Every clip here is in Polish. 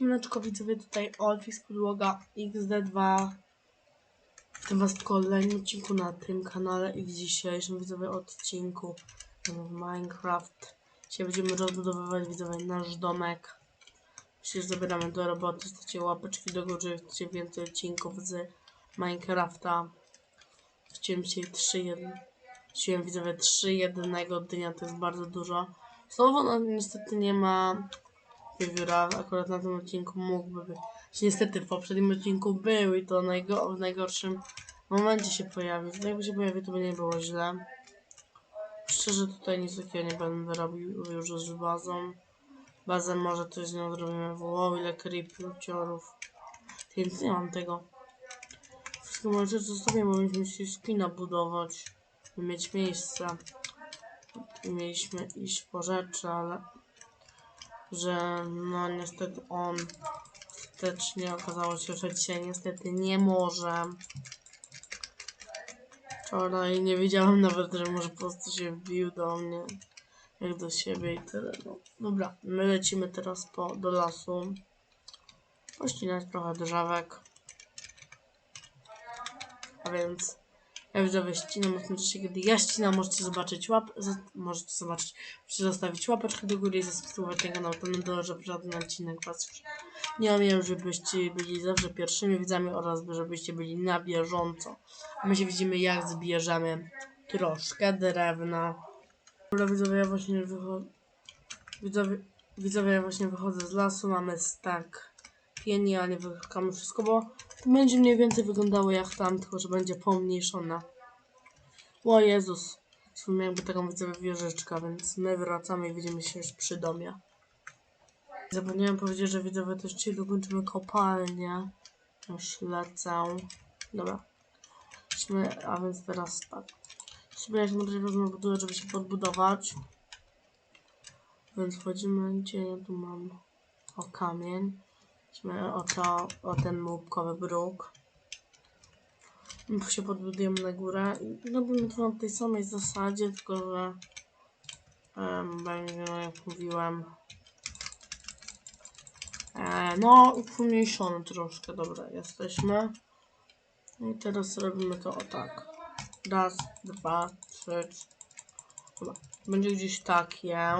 Siemaneczko widzowie, tutaj Olfix Podłoga XD2 Witam was w kolejnym odcinku na tym kanale i w dzisiejszym widzowie odcinku w Minecraft. Dzisiaj będziemy rozbudowywać widzowie nasz domek. Się zabieramy do roboty, stawcie łapeczki do góry, chcecie więcej odcinków z Minecrafta. Chciałem dzisiaj 3 1 Chciałem widzowie 3 jednego dnia, to jest bardzo dużo. Znowu no, niestety nie ma wiewióra akurat na tym odcinku mógłby być. Niestety w poprzednim odcinku był i to najgo w najgorszym momencie się pojawił. Jakby się pojawił, to by nie było źle. Szczerze tutaj nic takiego nie będę robił już z bazą. Bazę może coś z nią zrobimy. Wow, ile creepciorów. Więc nie mam tego. Wszystko może zostawię, bo myśmy się spina budować. By mieć miejsce. Mieliśmy iść po rzeczy, ale że no niestety on ostatecznie okazało się, że dzisiaj niestety nie może. Wczoraj nie wiedziałem nawet, że może po prostu się wbił do mnie jak do siebie i tyle. No. Dobra, my lecimy teraz po, do lasu. Pościnać trochę drzewek. A więc ja widzowie ścinam tym czasie, kiedy ja ścinam, możecie zobaczyć łap, możecie zobaczyć, możecie zostawić łapeczkę do góry i zasubskrybować ten kanał, to nie dole, żeby żaden odcinek was już nie omijał, żebyście byli zawsze pierwszymi widzami oraz żebyście byli na bieżąco. My się widzimy jak zbierzemy troszkę drewna. Widzowie, ja właśnie wychodzę, widzowie, widzowie, ja właśnie wychodzę z lasu, mamy stack pieni, a nie wychykamy wszystko, bo będzie mniej więcej wyglądało jak tam, tylko że będzie pomniejszona. O Jezus. W sumie taką widzę wieżyczka, więc my wracamy i widzimy się już przy domie. Zapomniałem powiedzieć, że widzowie też dzisiaj dokończymy kopalnię. Już lecę. Dobra. A więc teraz tak. Sobie jak na razie wezmę budowę, żeby się podbudować. Więc wchodzimy, gdzie ja tu mam o kamień. Idźmy o to, o ten łupkowy bruk. się podbudujemy na górę. I Robimy to na tej samej zasadzie, tylko że em, będzie, no jak mówiłem, e, no pomniejszony troszkę. Dobra, jesteśmy. I teraz robimy to o tak. Raz, dwa, trzy. Dobra. Będzie gdzieś takie.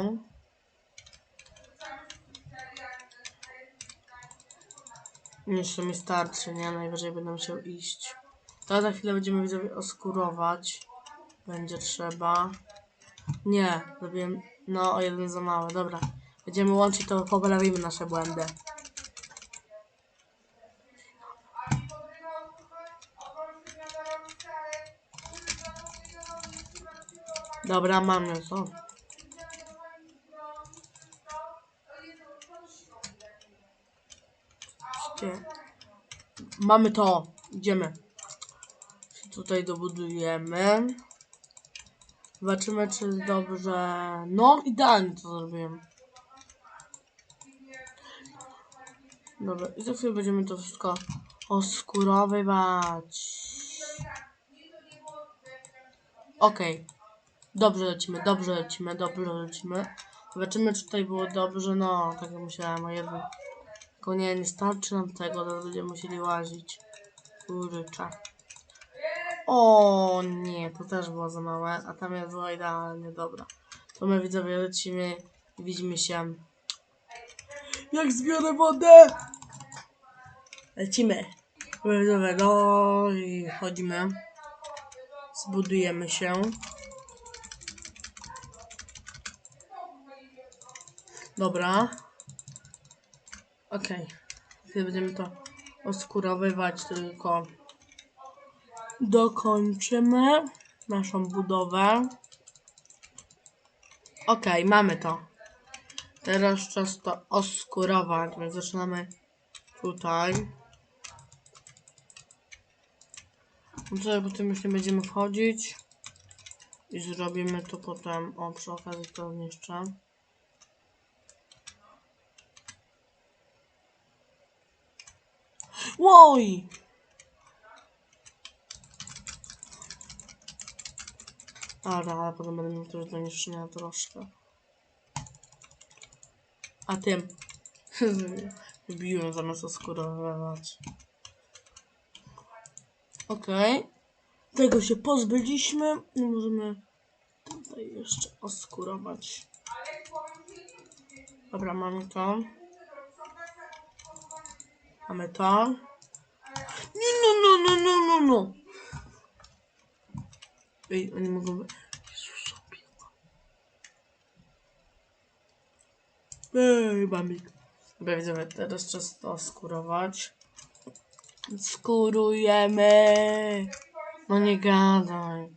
Jeszcze mi starczy, nie? Najwyżej będę musiał iść. To za chwilę będziemy widzowie oskurować. Będzie trzeba. Nie, zrobiłem. No, o jeden za mały, dobra. Będziemy łączyć, to poprawimy nasze błędy. Dobra, to. Gdzie? Mamy to. Idziemy. Tutaj dobudujemy. Zobaczymy, czy dobrze. No, idealnie to zrobiłem. Dobra, i za chwilę będziemy to wszystko oskurowywać. Okej. Dobrze lecimy, dobrze lecimy, dobrze lecimy. Zobaczymy, czy tutaj było dobrze. No, tak jak myślałem, o jednym. Tylko nie, nie starczy nam tego, to będziemy musieli łazić. Kurczę. O nie, to też było za małe, a tam jest było idealnie, dobra. To my widzowie lecimy i widzimy się. Jak zbiorę wodę! Lecimy. Widzowie, no i chodzimy. Zbudujemy się. Dobra. Okej. Okay. Będziemy to oskurowywać tylko. Dokończymy naszą budowę. Okej, okay, mamy to. Teraz czas to oskurować, więc zaczynamy tutaj. Tutaj potem już nie będziemy wchodzić. I zrobimy to potem. O, przy okazji to zniszczę. Łoj! Dobra, ale potem będę miał też do niszczenia troszkę. A tym. Biłem zamiast oskurowywać. Okej. Tego się pozbyliśmy. I możemy tutaj jeszcze oskurować. Dobra, mamy to. Mamy to. No, no, no, no, no. Ej, oni mogą... Jezusa, biła. Ej, bambik. Dobra, widzowie, teraz czas to skurować. Skurujemy. No nie gadaj.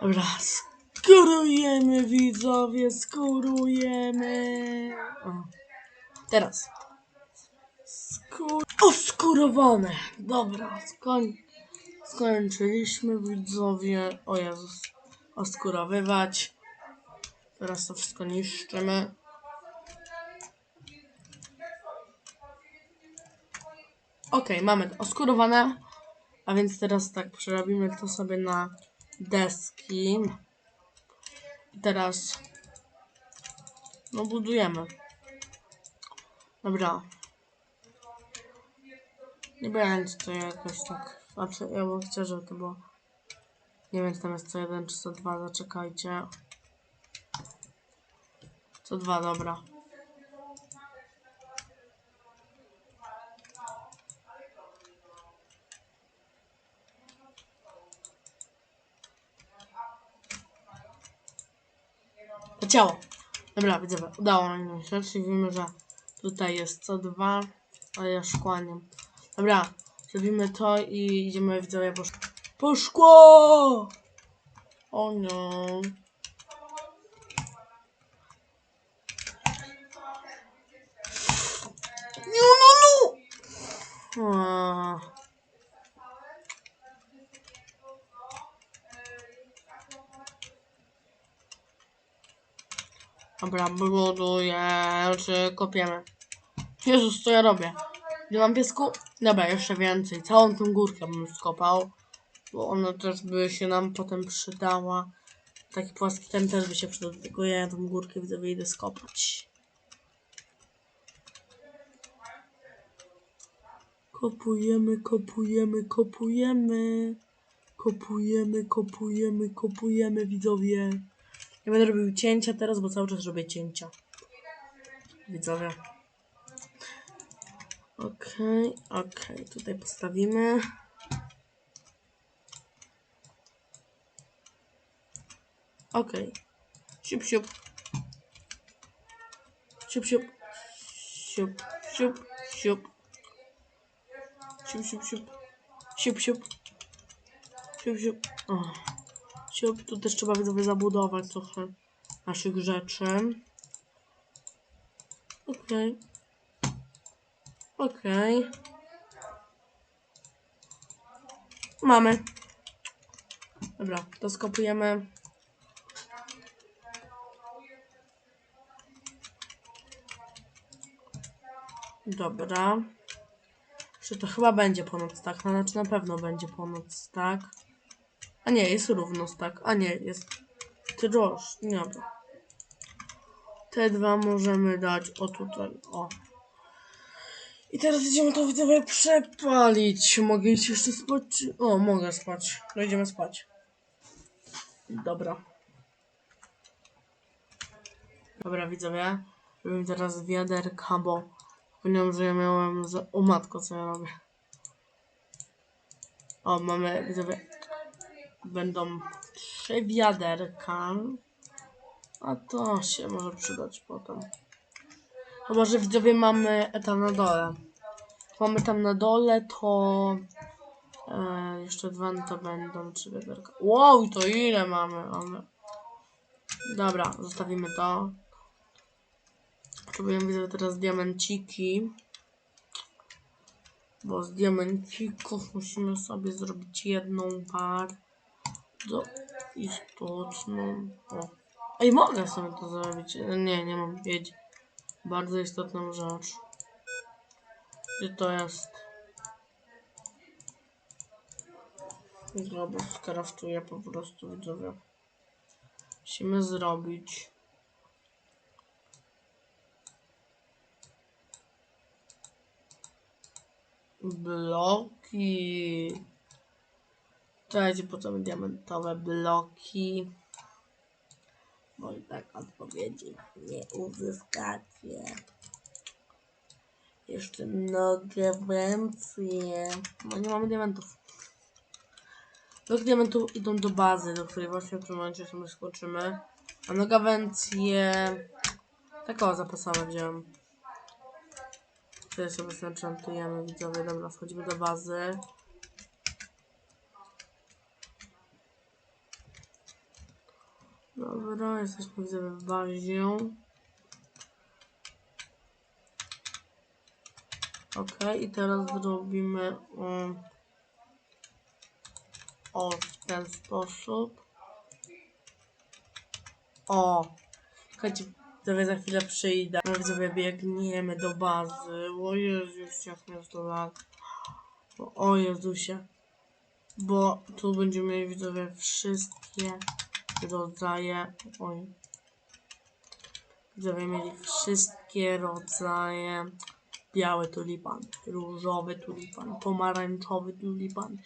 Dobra, skurujemy widzowie, skurujemy. O. Teraz. Skur... Oskurowane. Dobra, skoń... skończyliśmy widzowie. O Jezus. Oskurowywać. Teraz to wszystko niszczymy. Okej, mamy to oskurowane. A więc teraz tak, przerobimy to sobie na deski. I teraz no budujemy. Dobra. Nie będzie to jakoś tak. Znaczy, ja bym chciał, żeby to było. Nie wiem, czy tam jest co jeden czy co dwa, zaczekajcie. Co dwa, dobra. Leciało. Dobra, widzowie, udało nam się. Czyli wiemy, że tutaj jest co dwa, a ja szkłaniem. Dobra, zrobimy to i idziemy widzowie po, szk- po szkło! O no. No, no, no! Dobra, buduję, czy kopiemy. Jezus, co ja robię? Nie mam piesku? Dobra, jeszcze więcej. Całą tą górkę bym skopał. Bo ona też by się nam potem przydała. Taki płaski ten też by się przydał. Tylko ja tą górkę widzę, idę skopać. Kopujemy, kopujemy, kopujemy. Kopujemy, kopujemy, kopujemy, widzowie. Nie będę robił cięcia teraz, bo cały czas robię cięcia. Widzowie. Okej, okej, tutaj postawimy. Okej. Siup, siup. Siup, siup. Siup, siup, siup. Siup, siup, siup. Siup, siup. Siup, siup. O. Siup, tu też trzeba widzowie zabudować trochę naszych rzeczy. Okej. Okej. Mamy. Dobra, to skopujemy. Dobra. Czy to chyba będzie ponoc, tak? No, znaczy na pewno będzie ponoc, tak? A nie, jest równo, tak? A nie, jest droż. Nie dobra. Te dwa możemy dać o tutaj, o. I teraz idziemy to widzowie przepalić. Mogę iść jeszcze spać? O, mogę spać. No idziemy spać. Dobra. Dobra widzowie. Robimy teraz wiaderka, bo zapomniałem, że ja miałem... Za... O matko, co ja robię. O, mamy widzowie. Będą trzy wiaderka. A to się może przydać potem. Chyba, że widzowie mamy tam na dole. Mamy tam na dole, to e, jeszcze dwa to będą trzy wiaderka. Wow, to ile mamy? mamy. Dobra, zostawimy to. Potrzebujemy widzowie teraz diamenciki. Bo z diamencików musimy sobie zrobić jedną bardzo istotną. O. Ej, mogę sobie to zrobić. Nie, nie mam wiedzieć bardzo istotną rzecz. Gdzie to jest? Dobra, skraftuję po prostu, widzowie. Musimy zrobić. Bloki. Czekajcie, po co diamentowe bloki. Bo i tak odpowiedzi nie uzyskacie. Jeszcze nogę więcej. No nie mamy diamentów. Blok diamentu idą do bazy, do której właśnie w tym momencie sobie skoczymy. A noga wencje... Tak o, zapasowe wziąłem. Tutaj sobie znachantujemy, widzowie. Dobra, wchodzimy do bazy. Dobra, jesteśmy w bazie. Ok, i teraz zrobimy um, o w ten sposób. O! Chodźcie, widzowie, za chwilę przyjdę. No widzowie, biegniemy do bazy. O Jezus, jak mnie to O Jezusie. Bo tu będziemy mieli widzowie wszystkie rodzaje. Oj. Widzowie mieli wszystkie rodzaje. Biały tulipan, różowy tulipan, pomarańczowy tulipan.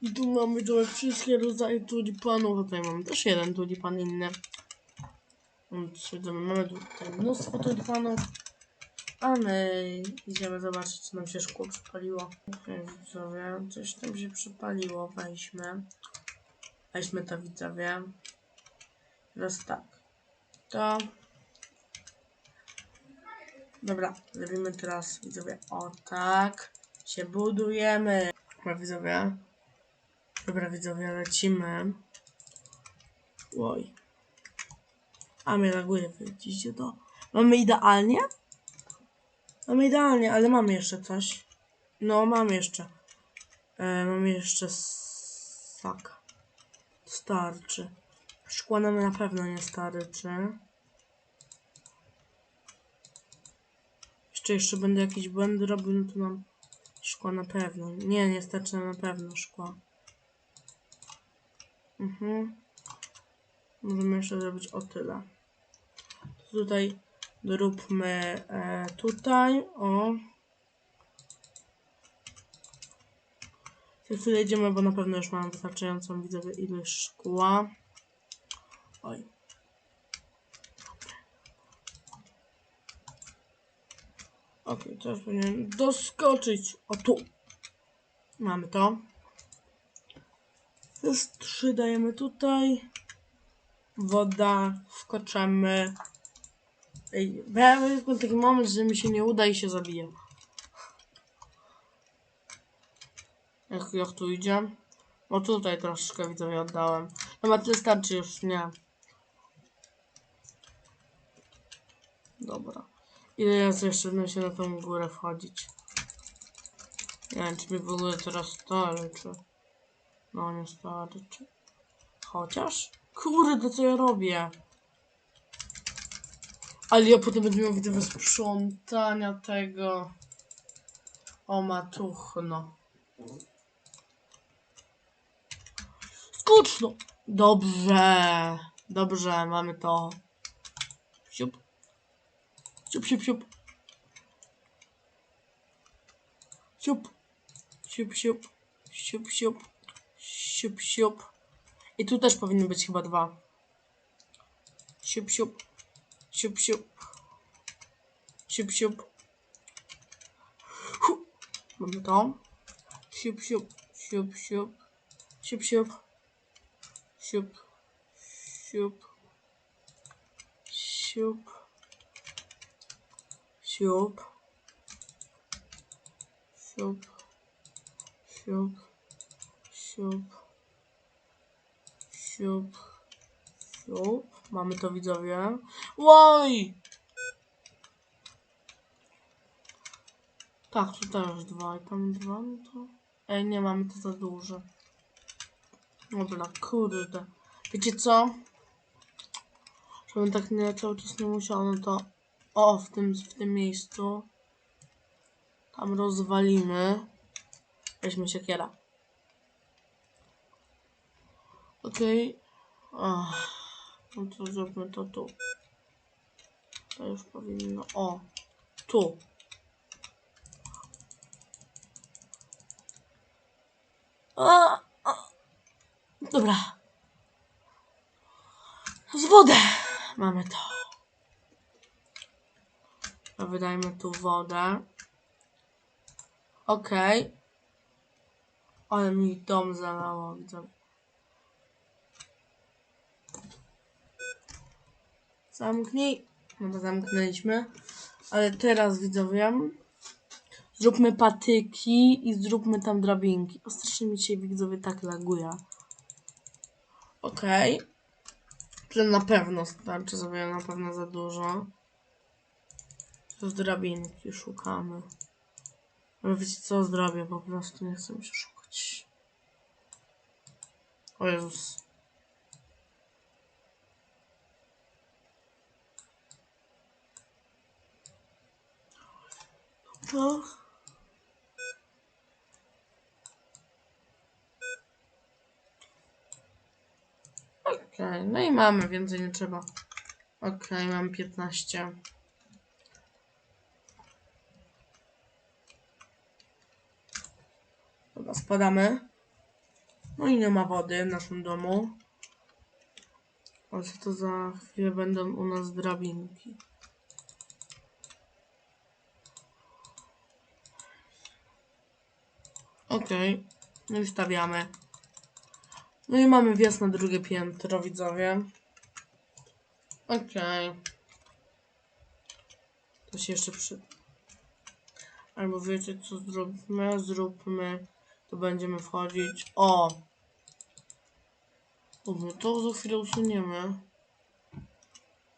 I tu mamy widzowie wszystkie rodzaje tulipanów. Tutaj mamy też jeden tulipan inny. Widzowie, mamy tutaj mnóstwo tulipanów. A my idziemy zobaczyć, czy nam się szkło przypaliło. Okej, widzowie, coś tam się przypaliło. Weźmy. Weźmy to, widzowie. Teraz tak. To. Dobra, zrobimy teraz, widzowie, o tak. Się budujemy. Dobra, widzowie. Dobra, widzowie, lecimy. Oj. A mnie laguje, widzicie to? Mamy idealnie? Mamy idealnie, ale mamy jeszcze coś. No, mamy jeszcze. E, mamy jeszcze sak. Starczy. Szkła nam na pewno nie starczy. Jeszcze, jeszcze będę jakieś błędy robił, no to nam szkła na pewno. Nie, nie starczy nam na pewno szkła. Mhm. Możemy jeszcze zrobić o tyle. Tutaj doróbmy e, tutaj, o. Za idziemy, bo na pewno już mam wystarczającą widzowie ilość szkła. Oj. Ok, teraz powinienem doskoczyć. O tu. Mamy to. Jest trzy dajemy tutaj. Woda. Wkoczemy. Ej, mam taki moment, że mi się nie uda i się zabija. Jak, jak tu idzie? O tutaj troszeczkę widzowie oddałem. No tyle starczy już, nie. Dobra. Ile razy jeszcze będę się na tą górę wchodzić? Nie wiem, czy mi w ogóle teraz starczy. No nie starczy. Chociaż? Kurde, co ja robię? Ale ja potem będę miał wideo sprzątania tego. O matuchno. Skuczno. Dobrze. Dobrze, mamy to. Siup. Щуп-щуп-щуп. Щуп. Щуп-щуп. Щуп-щуп. Щуп-щуп. І тут теж повинно бути хіба два. Щуп-щуп. Щуп-щуп. Щуп-щуп. Там. Щуп-щуп. Щуп-щуп. Щуп-щуп. Щуп. Щуп. Щуп. siup, siup, siup, siup, siup, siup. Mamy to widzowie. Łaj! Tak, tutaj już dwa i tam dwa, no to... Ej, nie mamy to za duże. Dobra, kurde. Wiecie co? Żebym tak nie cały czas nie musiał, no to o, w tym, w tym miejscu. Tam rozwalimy. Weźmy siekiera. Okej. Okay. No to zróbmy to tu. To już powinno. O! Tu. A, a. Dobra. Z wodę. Mamy to. A Wydajmy tu wodę. Okej. Ale mi dom zalało, widzę. Zamknij. No to zamknęliśmy. Ale teraz widzowie. Zróbmy patyki i zróbmy tam drabinki. O, strasznie mi dzisiaj widzowie tak laguje. Okej. To na pewno starczy sobie na pewno za dużo. To z drabinki szukamy. Ale wiecie co zrobię? Po prostu nie chcę mi się szukać. O Jezus. To. Okej, no i mamy, więcej nie trzeba. Okej, mam 15. Dobra, spadamy. No i nie ma wody w naszym domu. Ale co to za chwilę będą u nas drabinki. Okej, no i stawiamy. No i mamy wjazd na drugie piętro, widzowie. Okej. To się jeszcze przy... Albo wiecie co zróbmy? Zróbmy. Będziemy wchodzić. O! Dobra, to za chwilę usuniemy.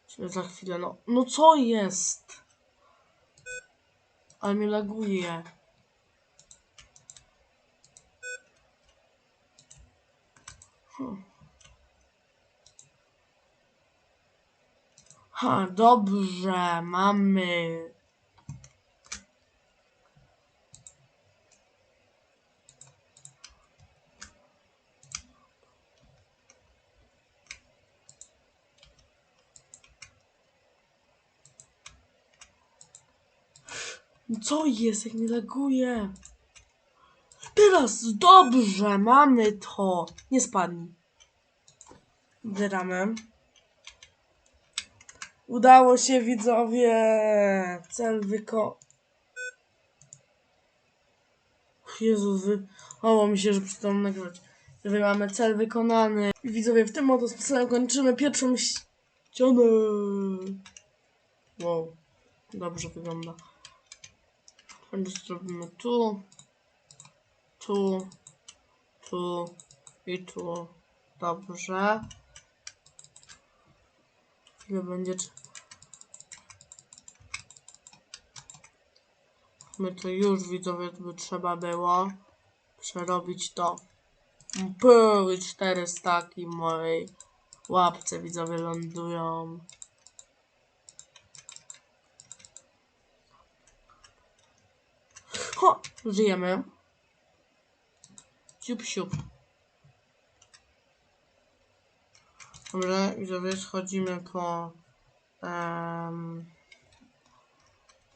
Czy za chwilę, no. No co jest? Ale mnie laguje. Hmm. Ha, dobrze, mamy. No Co jest, jak nie laguje? Teraz, dobrze, mamy to. Nie spadnij. Gramy. Udało się, widzowie. Cel wyko... Jezus, wy... O, mi się, że przestałem nagrywać. Mamy cel wykonany. Widzowie, w tym oto sposobem kończymy pierwszą ścianę. Wow. Dobrze wygląda. Więc zrobimy tu, tu, tu i tu. Dobrze. Chwilę będzie. My to już widzowie by trzeba było przerobić to. Były cztery staki mojej łapce widzowie lądują. Żyjemy. Siup, siup. Dobrze, widzowie, schodzimy po... Um,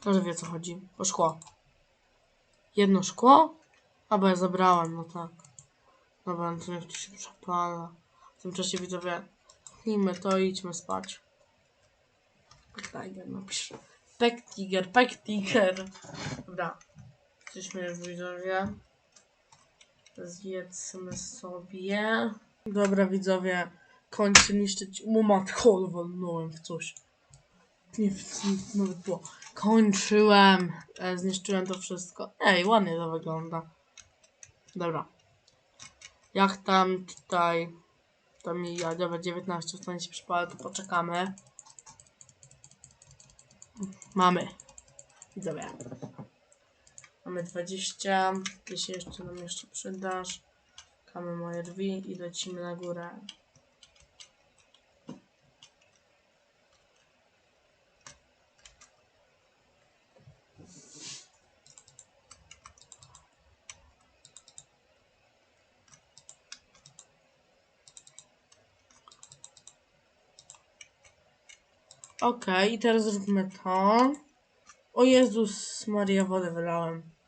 każdy wie, co chodzi. Po szkło. Jedno szkło? A, bo ja zabrałem, no tak. Dobra, no to niech to się przepala. W tym czasie, widzowie, pchnijmy to i idźmy spać. Pektiger napisz. Pektiger, Pektiger. Dobra. Jesteśmy już widzowie. Zjedzmy sobie. Dobra widzowie. Kończę niszczyć. O matko, walnąłem w coś. Nie, nawet było. Kończyłem. E, zniszczyłem to wszystko. Ej, ładnie to wygląda. Dobra. Jak tam tutaj. To mi ja, dobra, 19 w stanie się przypala, to poczekamy. Mamy. Widzowie. Mamy 20. Ty się jeszcze nam jeszcze przydasz. Kamy moje drzwi i lecimy na górę. Okej, i teraz zróbmy to. O Jezus Maria, wodę wylałem.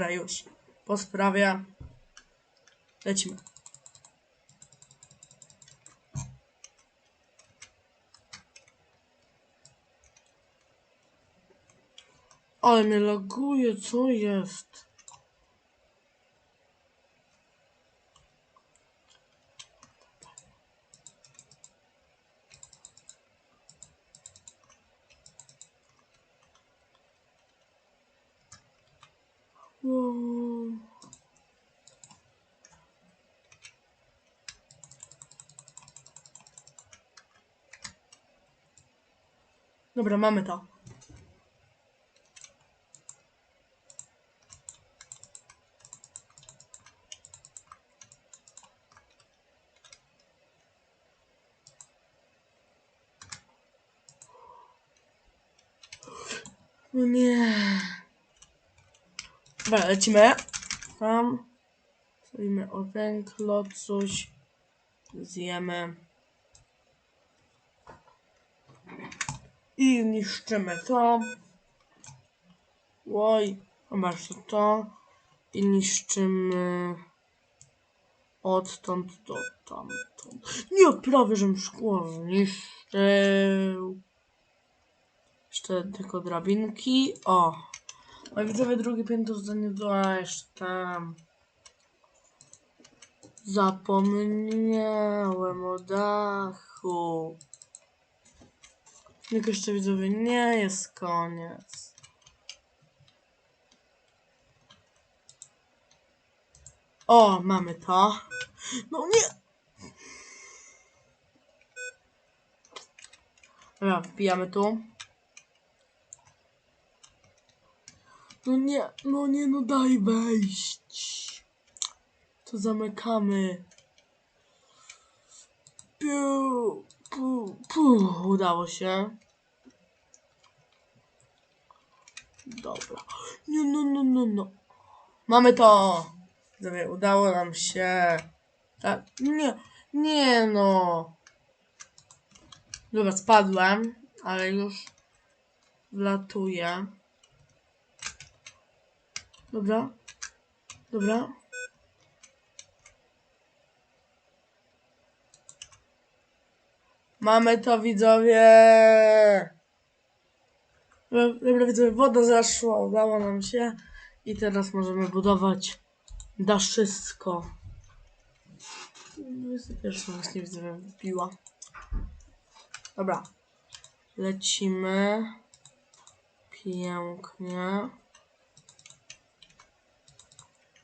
Dobra, już. po sprawie. Lecimy. Ale mnie laguje, co jest? Wow. Dobra, mamy to. No nie. Dobra, lecimy. Tam. Zrobimy o węglo coś. Zjemy. I niszczymy to. Oj, zobacz to to. I niszczymy odtąd do tamtąd. Nie, prawie żem szkło zniszczył. Jeszcze tylko drabinki. O. Oj, widzowie, drugie piętro zdanie do tam. Zapomniałem o dachu. Jak jeszcze widzowie, nie jest koniec. O, mamy to. No nie! Dobra, wbijamy tu. No nie, no nie, no daj wejść. To zamykamy. Piu, pu, pu, udało się. Dobra. Nie, no, no, no, no. Mamy to. Dobra, udało nam się. Tak, nie, nie no. Dobra, spadłem, ale już wlatuję. Dobra. Dobra. Mamy to widzowie. Dobra, widzowie, woda zaszła, udało nam się. I teraz możemy budować daszysko. 21 właśnie widzowie wbiła. Dobra. Lecimy. Pięknie.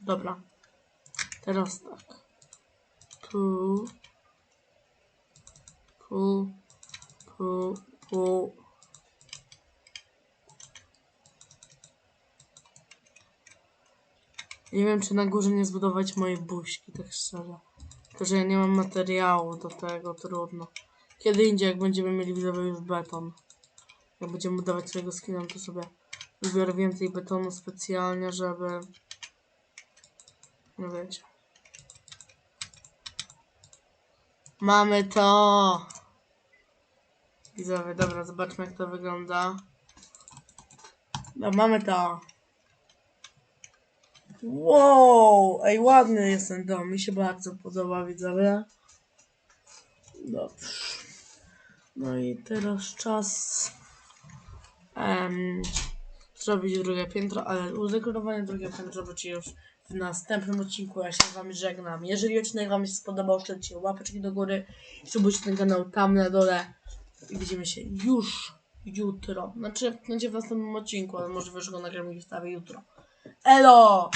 Dobra. Teraz tak. Tu. Tu. Tu. Tu. Nie wiem, czy na górze nie zbudować mojej buźki, tak szczerze. Tylko, że ja nie mam materiału do tego, trudno. Kiedy indziej, jak będziemy mieli widzowie już beton. Jak będziemy budować swojego skina, to sobie wybiorę więcej betonu specjalnie, żeby... Wiecie. Mamy to! Widzowie, dobra, zobaczmy jak to wygląda. No, mamy to. Wow! Ej, ładny jest ten dom, mi się bardzo podoba, widzowie. Dobrze. No i teraz czas em, zrobić drugie piętro, ale udekorowanie drugie piętro będzie już w następnym odcinku. Ja się z wami żegnam. Jeżeli odcinek wam się spodobał, strzelcie łapeczki do góry subujcie ten kanał tam na dole. I widzimy się już jutro. Znaczy, będzie w następnym odcinku, ale może już go nagram i wstawię jutro. Elo!